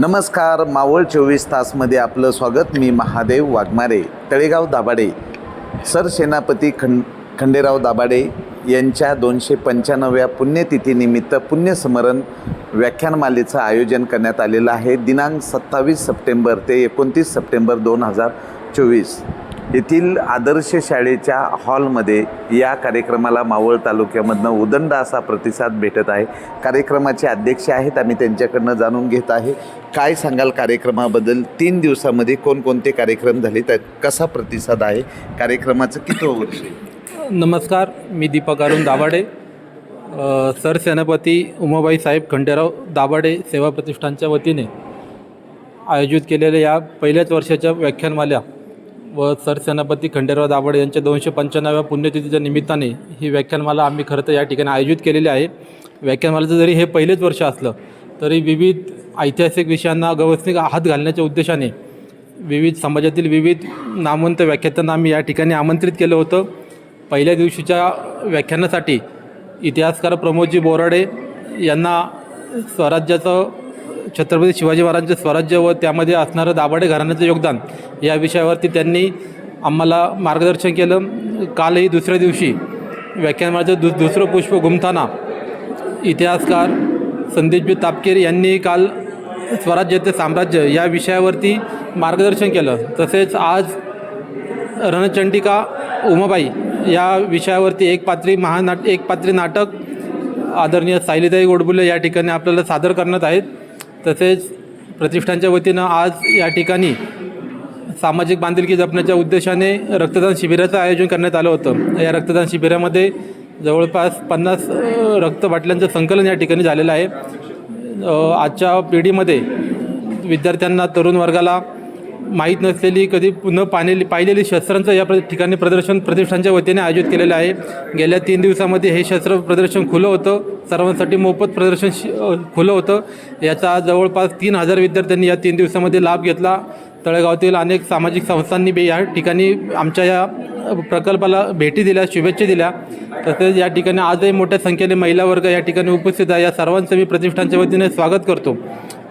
नमस्कार मावळ चोवीस तासमध्ये आपलं स्वागत. मी महादेव वाघमारे तळेगाव दाभाडे. सरसेनापती खं खंडेराव दाभाडे यांच्या दोनशे पंच्याण्णव्या पुण्यतिथीनिमित्त पुण्यस्मरण व्याख्यानमालेचं आयोजन करण्यात आलेलं आहे. दिनांक सत्तावीस सप्टेंबर ते एकोणतीस सप्टेंबर दोन हजार चोवीस. येथील आदर्श शाळेच्या हॉलमध्ये या कार्यक्रमाला मावळ तालुक्यामधनं उदंड असा प्रतिसाद भेटत आहे. कार्यक्रमाचे अध्यक्ष आहेत. आम्ही त्यांच्याकडनं जाणून घेत आहे. काय सांगाल कार्यक्रमाबद्दल? तीन दिवसामध्ये कोणकोणते कार्यक्रम झाले? त्यात कसा प्रतिसाद आहे? कार्यक्रमाचं किती वर्ष? नमस्कार मी दीपक अरुण दाभाडे. सरसेनापती उमाबाई साहेब खंडेराव दाभाडे सेवा प्रतिष्ठानच्या वतीने आयोजित केलेल्या या पहिल्याच वर्षाच्या व्याख्यानमाल्या व सरसेनापती खंडेराव दाभाडे यांच्या दोनशे पंच्याण्णव्या पुण्यतिथीच्या निमित्ताने ही व्याख्यानमाला आम्ही खरं तर या ठिकाणी आयोजित केलेली आहे. व्याख्यानमालाचं जरी हे पहिलेच वर्ष असलं तरी विविध ऐतिहासिक विषयांना गवसनिक हात घालण्याच्या उद्देशाने विविध समाजातील विविध नामवंत व्याख्यात्यांना आम्ही या ठिकाणी आमंत्रित केलं होतं. पहिल्या दिवशीच्या व्याख्यानासाठी इतिहासकार प्रमोदजी बोराडे यांना स्वराज्याचं छत्रपती शिवाजी महाराजांचे स्वराज्य व त्यामध्ये असणारं दाभाडे घराण्याचं योगदान या विषयावरती त्यांनी आम्हाला मार्गदर्शन केलं. कालही दुसऱ्या दिवशी व्याख्यानमाचं दु दुसरं पुष्प घुमताना इतिहासकार संदीपजी तापकीर यांनी काल स्वराज्य ते साम्राज्य या विषयावरती मार्गदर्शन केलं. तसेच आज रणचंडिका उमाबाई या विषयावरती एक पात्री महानाट एक पात्री नाटक आदरणीय सायलीताई गोडबुले या ठिकाणी आपल्याला सादर करण्यात आहेत. तसेच प्रतिष्ठानच्या वतीनं आज या ठिकाणी सामाजिक बांधिलकी जपण्याच्या उद्देशाने रक्तदान शिबिराचं आयोजन करण्यात आलं होतं. या रक्तदान शिबिरामध्ये जवळपास पन्नास रक्तबाटल्यांचं संकलन या ठिकाणी झालेलं आहे. आजच्या पिढीमध्ये विद्यार्थ्यांना तरुण वर्गाला माहीत नसलेली कधी न पाहिलेली पाहिलेली शस्त्रांचं या प्र ठिकाणी प्रदर्शन प्रतिष्ठानच्या वतीने आयोजित केलेलं आहे. गेल्या तीन दिवसामध्ये हे शस्त्र प्रदर्शन खुलं होतं. सर्वांसाठी मोफत प्रदर्शन शि खुलं होतं. याचा जवळपास तीन हजार विद्यार्थ्यांनी या तीन दिवसामध्ये लाभ घेतला. तळेगावातील अनेक सामाजिक संस्थांनी बी या ठिकाणी आमच्या या प्रकल्पाला भेटी दिल्या शुभेच्छा दिल्या. तसेच या ठिकाणी आजही मोठ्या संख्येने महिला वर्ग या ठिकाणी उपस्थित आहे. या सर्वांचं मी प्रतिष्ठानच्या वतीने स्वागत करतो.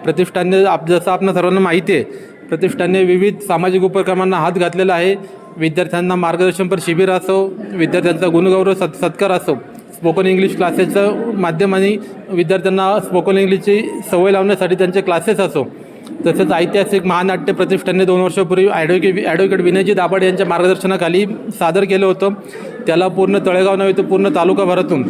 प्रतिष्ठानने आप जसं आपणा सर्वांना माहिती आहे प्रतिष्ठानने विविध सामाजिक उपक्रमांना हात घातलेला आहे. विद्यार्थ्यांना मार्गदर्शनपर शिबिर असो विद्यार्थ्यांचा गुणगौरव सत् सत्कार असो. स्पोकन इंग्लिश क्लासेसचं माध्यमाने विद्यार्थ्यांना स्पोकन इंग्लिशची सवय लावण्यासाठी त्यांचे क्लासेस असो. तसेच ऐतिहासिक महानाट्य प्रतिष्ठानने दोन वर्षापूर्वी ॲडव्होके ॲडव्होकेट विनयजी दाभाड यांच्या मार्गदर्शनाखाली सादर केलं होतं. त्याला पूर्ण तळेगाव नव्हे तर पूर्ण तालुकाभरातून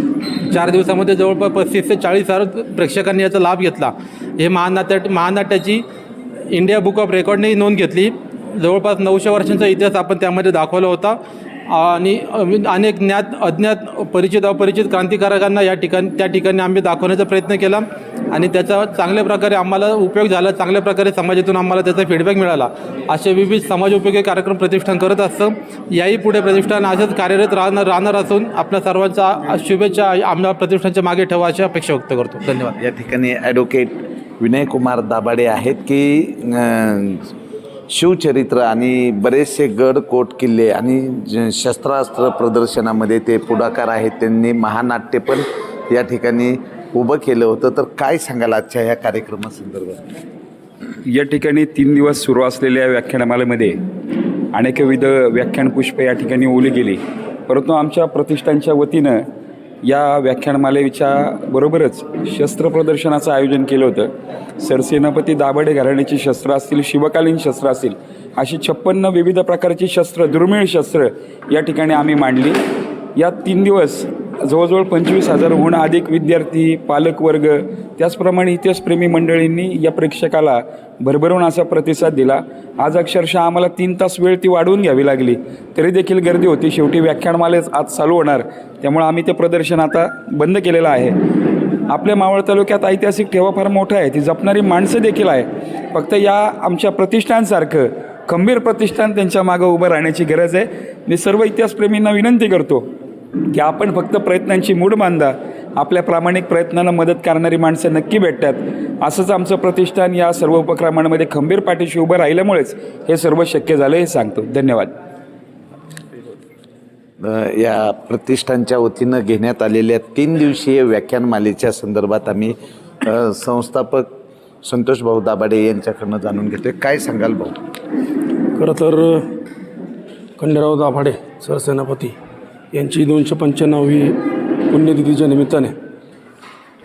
चार दिवसामध्ये जवळपास पस्तीस ते चाळीस हजार प्रेक्षकांनी याचा लाभ घेतला. हे महानाट्य महानाट्याची इंडिया बुक ऑफ रेकॉर्डनेही नोंद घेतली. जवळपास नऊशे वर्षांचा इतिहास आपण त्यामध्ये दाखवला होता. आणि अनेक ज्ञात अज्ञात परिचित अपरिचित क्रांतिकारकांना या ठिकाणी त्या ठिकाणी आम्ही दाखवण्याचा प्रयत्न केला. आणि त्याचा चांगल्या प्रकारे आम्हाला उपयोग झाला चांगल्या प्रकारे समाजातून आम्हाला त्याचा फीडबॅक मिळाला. असे विविध समाजोपयोगी कार्यक्रम प्रतिष्ठान करत असतं. याही पुढे प्रतिष्ठान असंच कार्यरत राहणार राहणार असून आपल्या सर्वांचा शुभेच्छा आम्हाला प्रतिष्ठानच्या मागे ठेवा अशी अपेक्षा व्यक्त करतो. धन्यवाद. या ठिकाणी ॲडव्होकेट विनयकुमार दाभाडे आहेत की शिवचरित्र आणि बरेचसे गड कोट किल्ले आणि ज- शस्त्रास्त्र प्रदर्शनामध्ये ते पुढाकार आहेत. त्यांनी महानाट्य पण या ठिकाणी उभं केलं होतं. तर काय सांगाल आजच्या ह्या कार्यक्रमासंदर्भात? या ठिकाणी तीन दिवस सुरू असलेल्या व्याख्यानमालेमध्ये अनेकविध व्याख्यान पुष्प या ठिकाणी ओली गेली. परंतु आमच्या प्रतिष्ठानच्या वतीनं या व्याख्यानमालेच्या बरोबरच शस्त्र प्रदर्शनाचं आयोजन केलं होतं. सरसेनापती दाभाडे घराण्याची शस्त्र असतील शिवकालीन शस्त्र असतील अशी छप्पन्न विविध प्रकारची शस्त्र दुर्मिळ शस्त्र या ठिकाणी आम्ही मांडली. या तीन दिवस जवळजवळ पंचवीस हजारहून अधिक विद्यार्थी पालक वर्ग त्याचप्रमाणे इतिहासप्रेमी मंडळींनी या प्रेक्षकाला भरभरून असा प्रतिसाद दिला. आज अक्षरशः आम्हाला तीन तास वेळ ती वाढवून घ्यावी लागली. तरी देखील गर्दी होती. शेवटी व्याख्यानमालेच आज चालू होणार. त्यामुळे आम्ही ते प्रदर्शन आता बंद केलेलं आहे. आपल्या मावळ तालुक्यात ऐतिहासिक ठेवा फार मोठा आहे. ती जपणारी माणसं देखील आहे. फक्त या आमच्या प्रतिष्ठानसारखं खंबीर प्रतिष्ठान त्यांच्या मागं उभं राहण्याची गरज आहे. मी सर्व इतिहासप्रेमींना विनंती करतो. की आपण फक्त प्रयत्नांची मूड. बांधा आपल्या प्रामाणिक प्रयत्नांना मदत करणारी माणसं नक्की भेटतात. असंच आमचं प्रतिष्ठान या सर्व उपक्रमांमध्ये खंबीर पाठीशी उभं राहिल्यामुळेच हे सर्व शक्य झालं हे सांगतो. धन्यवाद. या प्रतिष्ठानच्या वतीनं घेण्यात आलेल्या तीन दिवसीय व्याख्यानमालेच्या संदर्भात आम्ही संस्थापक संतोष भाऊ दाभाडे यांच्याकडनं जाणून घेतोय. काय सांगाल भाऊ? खरं तर खंडेराव दाभाडे सरसेनापती यांची दोनशे पंच्याण्णवी पुण्यतिथीच्या निमित्ताने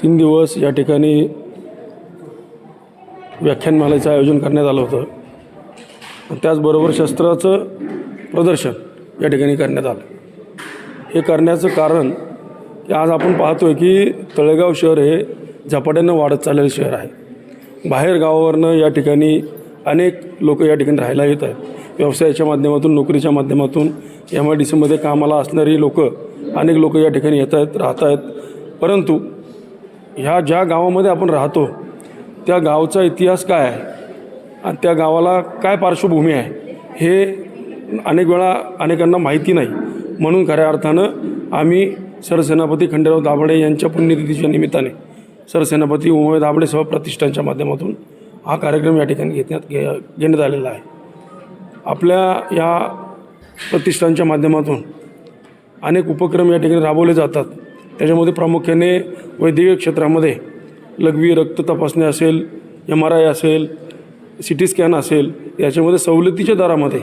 तीन दिवस या ठिकाणी व्याख्यानमालेचं आयोजन करण्यात आलं होतं. त्याचबरोबर शस्त्राचं प्रदर्शन या ठिकाणी करण्यात आलं. हे करण्याचं कारण की आज आपण पाहतो आहे की तळेगाव शहर हे झपाट्यानं वाढत चाललेलं शहर आहे. बाहेर गावावरनं या ठिकाणी अनेक लोक या ठिकाणी राहायला येत आहेत. व्यवसायाच्या माध्यमातून नोकरीच्या माध्यमातून. एम आय डी सीमध्ये कामाला असणारी लोक अनेक लोक या ठिकाणी येत आहेत राहत आहेत. परंतु ह्या ज्या गावामध्ये आपण राहतो त्या गावचा इतिहास काय आहे? आणि त्या गावाला काय पार्श्वभूमी आहे? हे अनेक वेळा अनेकांना माहिती नाही. म्हणून खऱ्या अर्थानं आम्ही सरसेनापती खंडेराव दाभाडे यांच्या पुण्यतिथीच्या निमित्ताने सरसेनापती उमय दाभाडे सह प्रतिष्ठानच्या माध्यमातून हा कार्यक्रम या ठिकाणी घेण्यात घे घेण्यात आलेला आहे. आपल्या या प्रतिष्ठानच्या माध्यमातून अनेक उपक्रम या ठिकाणी राबवले जातात. त्याच्यामध्ये प्रामुख्याने वैद्यकीय क्षेत्रामध्ये लघवी रक्त तपासणी असेल एम आर आय असेल सी टी स्कॅन असेल याच्यामध्ये सवलतीच्या दरामध्ये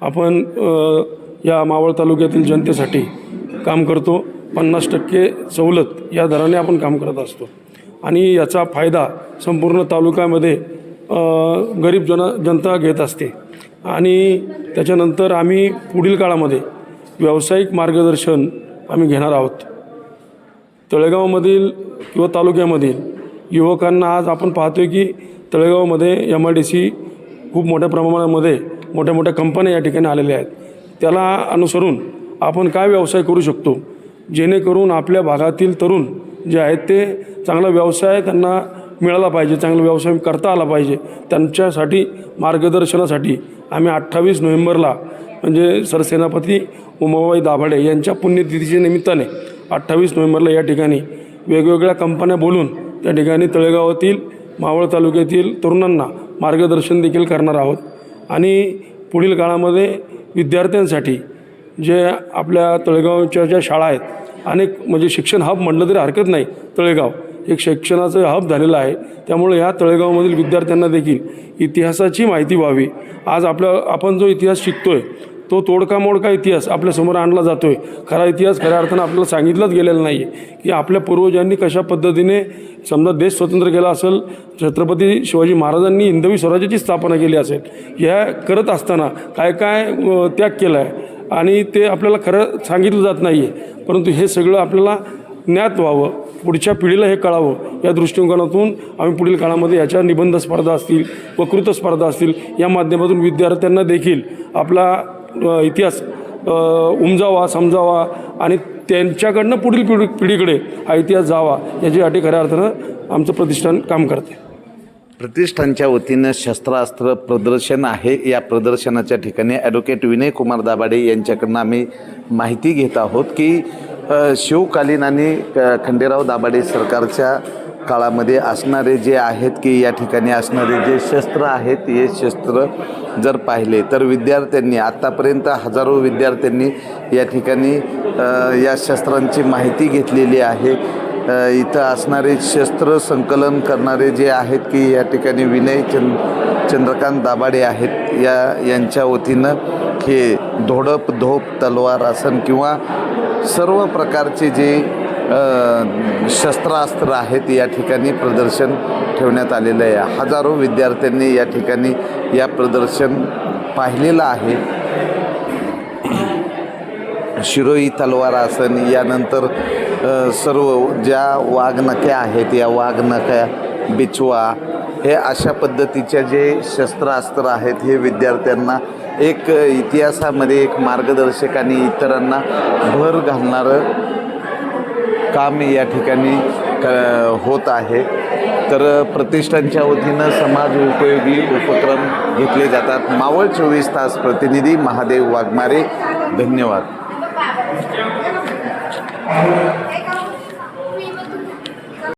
आपण या मावळ तालुक्यातील जनतेसाठी काम करतो. पन्नास टक्के सवलत या दराने आपण काम करत असतो. आणि याचा फायदा संपूर्ण तालुक्यामध्ये गरीब जन जनता घेत असते. आणि त्याच्यानंतर आम्ही पुढील काळामध्ये व्यावसायिक मार्गदर्शन आम्ही घेणार आहोत. तळेगावमधील किंवा तालुक्यामधील युवकांना आज आपण पाहतोय की तळेगावमध्ये एम आय डी सी खूप मोठ्या प्रमाणामध्ये मोठ्या मोठ्या कंपन्या या ठिकाणी आलेल्या आहेत. त्याला अनुसरून आपण काय व्यवसाय करू शकतो? जेणेकरून आपल्या भागातील तरुण जे आहेत ते चांगला व्यवसाय त्यांना मिळाला पाहिजे चांगला व्यवसाय करता आला पाहिजे. त्यांच्यासाठी मार्गदर्शनासाठी आम्ही अठ्ठावीस नोव्हेंबरला म्हणजे सरसेनापती उमाबाई दाभाडे यांच्या पुण्यतिथीच्या निमित्ताने अठ्ठावीस नोव्हेंबरला या ठिकाणी वेगवेगळ्या कंपन्या बोलून त्या ठिकाणी तळेगावातील मावळ तालुक्यातील तरुणांना मार्गदर्शन देखील करणार आहोत. आणि पुढील काळामध्ये विद्यार्थ्यांसाठी जे आपल्या तळेगावच्या ज्या शाळा आहेत अनेक म्हणजे शिक्षण हब म्हटलं तरी हरकत नाही तळेगाव. एक शिक्षणाचं हब झालेलं आहे. त्यामुळे ह्या तळेगावमधील विद्यार्थ्यांना देखील इतिहासाची माहिती व्हावी. आज आपल्या आपण जो इतिहास शिकतो आहे तो तोडका मोडका इतिहास आपल्यासमोर आणला जातो आहे खरा इतिहास खऱ्या अर्थानं आपल्याला सांगितलाच गेलेला नाही आहे की आपल्या पूर्वजांनी कशा पद्धतीने समजा देश स्वतंत्र केला असेल छत्रपती शिवाजी महाराजांनी हिंदवी स्वराज्याची स्थापना केली असेल ह्या करत असताना काय काय त्याग केला आहे आणि ते आपल्याला खरं सांगितलं जात नाही आहे परंतु हे सगळं आपल्याला ज्ञात व्हावं. पुढच्या पिढीला हे कळावं. या दृष्टिकोनातून आम्ही पुढील काळामध्ये याच्या निबंध स्पर्धा असतील वकृत स्पर्धा असतील या माध्यमातून विद्यार्थ्यांना देखील आपला इतिहास उमजावा समजावा आणि त्यांच्याकडनं पुढील पिढी पिढीकडे हा इतिहास जावा याच्यासाठी खऱ्या अर्थानं आमचं प्रतिष्ठान काम करते. प्रतिष्ठानच्या वतीनं शस्त्रास्त्र प्रदर्शन आहे. या प्रदर्शनाच्या ठिकाणी ॲडव्होकेट विनय कुमार दाभाडे यांच्याकडनं आम्ही माहिती घेत आहोत की शिवकालीन आणि खंडेराव दाभाडे सरकारच्या काळामध्ये असणारे जे आहेत की या ठिकाणी असणारे जे शस्त्र आहेत हे शस्त्र जर पाहिले तर विद्यार्थ्यांनी आत्तापर्यंत हजारो विद्यार्थ्यांनी या ठिकाणी या शस्त्रांची माहिती घेतलेली आहे. इथं असणारे शस्त्र संकलन करणारे जे आहेत की या ठिकाणी विनय चंद चंद्रकांत दाभाडे आहेत या यांच्या वतीनं हे धोडप धोप तलवार आसन किंवा सर्व प्रकारचे जे शस्त्रास्त्र आहेत या ठिकाणी प्रदर्शन ठेवण्यात आलेलं आहे. हजारो विद्यार्थ्यांनी या ठिकाणी या प्रदर्शन पाहिलेलं आहे. शिरोई तलवार आसन यानंतर सर्व ज्या वाघनख्या आहेत या वाघनख्या बिचवा हे अशा पद्धतीच्या जे शस्त्रास्त्र आहेत हे विद्यार्थ्यांना एक इतिहासामध्ये एक मार्गदर्शक आणि इतरांना भर घालणारं काम या ठिकाणी क होत आहे. तर प्रतिष्ठानच्या वतीनं समाज उपयोगी उपक्रम घेतले जातात. मावळ चोवीस तास प्रतिनिधी महादेव वाघमारे धन्यवाद.